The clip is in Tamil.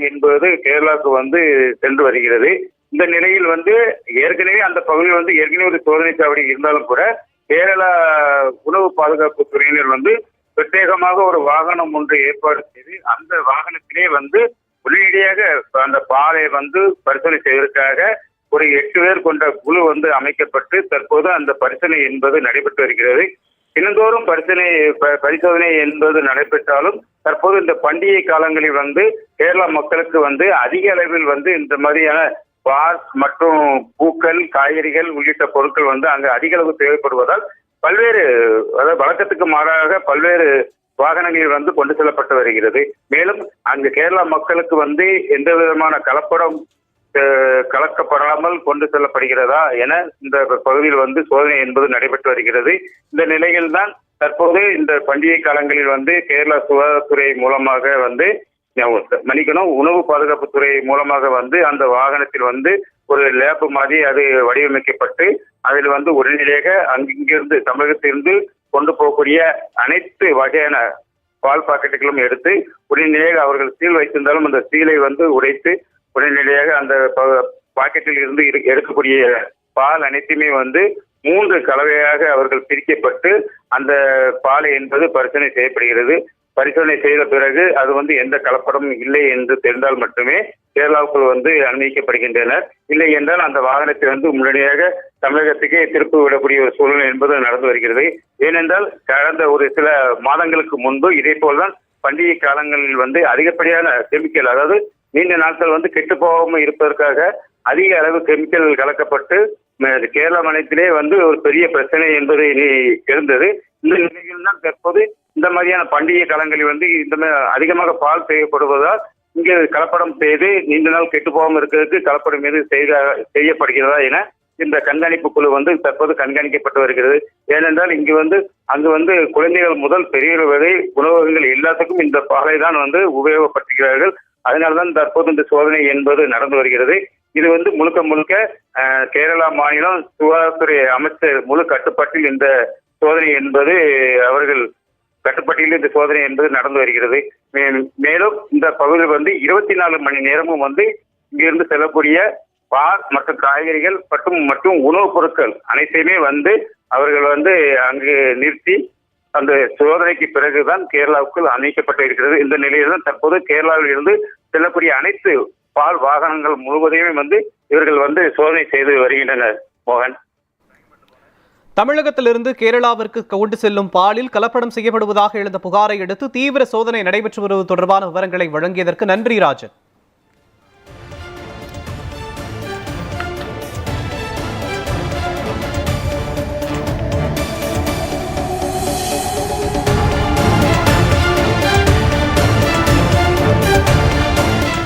என்பது கேரளாவுக்கு வந்து சென்று வருகிறது. இந்த நிலையில் வந்து ஏற்கனவே அந்த பகுதியில் வந்து ஏற்கனவே ஒரு சோதனை சாவடி இருந்தாலும் கூட கேரளா உணவு பாதுகாப்பு துறையினர் வந்து பிரத்யேகமாக ஒரு வாகனம் ஒன்று ஏற்பாடு செய்து அந்த வாகனத்திலே வந்து உடனடியாக அந்த பாலை வந்து பரிசோதனை செய்வதற்காக ஒரு எட்டு பேர் கொண்ட குழு வந்து அமைக்கப்பட்டு தற்போது அந்த பரிசோதனை என்பது நடைபெற்று வருகிறது. தினந்தோறும் பரிசனை ப- பரிசோதனை என்பது நடைபெற்றாலும் தற்போது இந்த பண்டிகை காலங்களில் வந்து கேரளா மக்களுக்கு வந்து அதிக அளவில் வந்து இந்த மாதிரியான பாஸ் மற்றும் பூக்கள் காய்கறிகள் உள்ளிட்ட பொருட்கள் வந்து அங்கு அதிக அளவு தேவைப்படுவதால் பல்வேறு அதாவது வழக்கத்துக்கு மாறாக பல்வேறு வாகனங்களில் வந்து கொண்டு செல்லப்பட்டு வருகிறது. மேலும் அங்கு கேரளா மக்களுக்கு வந்து எந்த விதமான கலப்படம் கலக்கப்படாமல் கொண்டு செல்லப்படுகிறதா என இந்த பகுதியில் வந்து சோதனை என்பது நடைபெற்று வருகிறது. இந்த நிலையில்தான் தற்போது இந்த பண்டிகை காலங்களில் வந்து கேரளா சுகாதாரத்துறை மூலமாக வந்து மன்னிக்கணும் உணவு பாதுகாப்புத்துறை மூலமாக வந்து அந்த வாகனத்தில் வந்து ஒரு லேப் மாதிரி அது வடிவமைக்கப்பட்டு அதில் வந்து உடனடியாக அங்கிருந்து தமிழகத்திலிருந்து கொண்டு போகக்கூடிய அனைத்து வகையான பால் பாக்கெட்டுகளும் எடுத்து உடனடியாக அவர்கள் சீல் வைத்திருந்தாலும் அந்த சீலை வந்து உடைத்து உடனடியாக அந்த பாக்கெட்டில் இருந்து எடுக்கக்கூடிய பால் அனைத்துமே வந்து மூன்று கலவையாக அவர்கள் பிரிக்கப்பட்டு அந்த பாலை என்பது பரிசோதனை செய்யப்படுகிறது. பரிசோதனை செய்த பிறகு அது வந்து எந்த கலப்படமும் இல்லை என்று தெரிந்தால் மட்டுமே கேரளாவுக்குள் வந்து அனுமதிக்கப்படுகின்றனர். இல்லை என்றால் அந்த வாகனத்தை வந்து முன்னடியாக தமிழகத்துக்கே திருப்பி விடக்கூடிய ஒரு சூழ்நிலை என்பது நடந்து வருகிறது. ஏனென்றால் கடந்த ஒரு சில மாதங்களுக்கு முன்பு இதே போல்தான் பண்டிகை காலங்களில் வந்து அதிகப்படியான கெமிக்கல் அதாவது நீண்ட நாட்கள் வந்து கெட்டு போகாமல் இருப்பதற்காக அதிக அளவு கெமிக்கல் கலக்கப்பட்டு கேரள மாநிலத்திலே வந்து ஒரு பெரிய பிரச்சனை என்பது இனி எழுந்தது. இந்த நிலையில் தான் தற்போது இந்த மாதிரியான பண்டிகை காலங்களில் வந்து இந்த அதிகமாக பால் தேவைப்படுவதால் இங்கே கலப்படம் செய்து நீண்ட நாள் கெட்டு போகாமல் இருக்கிறதுக்கு கலப்படம் மீது செய்த செய்யப்படுகிறதா என இந்த கண்காணிப்பு குழு வந்து தற்போது கண்காணிக்கப்பட்டு வருகிறது. ஏனென்றால் இங்கு வந்து அங்கு வந்து குழந்தைகள் முதல் பெரியவர்கள் வரை உணவகங்கள் எல்லாத்துக்கும் இந்த பாலை தான் வந்து உபயோகப்படுத்துகிறார்கள். அதனால்தான் தற்போது இந்த சோதனை என்பது நடந்து வருகிறது. இது வந்து முழுக்க முழுக்க கேரளா மாநிலம் சுகாதாரத்துறை அமைச்சர் முழு கட்டுப்பாட்டில் இந்த சோதனை என்பது அவர்கள் கட்டுப்பாட்டில் இந்த சோதனை என்பது நடந்து வருகிறது. மே- மேலும் இந்த பகுதியில் வந்து இருபத்தி நாலு மணி நேரமும் வந்து இங்கிருந்து செல்லக்கூடிய பால் மற்றும் காய்கறிகள் மற்றும் மற்றும் உணவுப் பொருட்கள் அனைத்தையுமே வந்து அவர்கள் வந்து அங்கு நிறுத்தி அந்த சோதனைக்கு பிறகுதான் கேரளாவுக்குள் அணைக்கப்பட்டு இருக்கிறது. இந்த நிலையில் தான் தற்போது கேரளாவில் இருந்து செல்லக்கூடிய அனைத்து பால் வாகனங்கள் முழுவதையுமே வந்து இவர்கள் வந்து சோதனை செய்து வருகின்றனர் மோகன். தமிழகத்திலிருந்து கேரளாவிற்கு கொண்டு செல்லும் பாலில் கலப்படம் செய்யப்படுவதாக எழுந்த புகாரை அடுத்து தீவிர சோதனை நடைபெற்று வருவது தொடர்பான விவரங்களை வழங்கியதற்கு நன்றி ராஜன்.